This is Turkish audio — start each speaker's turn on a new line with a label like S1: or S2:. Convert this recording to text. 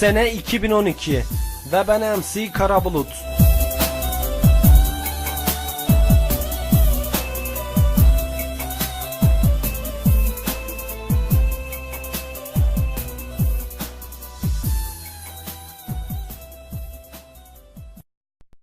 S1: Sene 2012 ve ben MC Karabulut.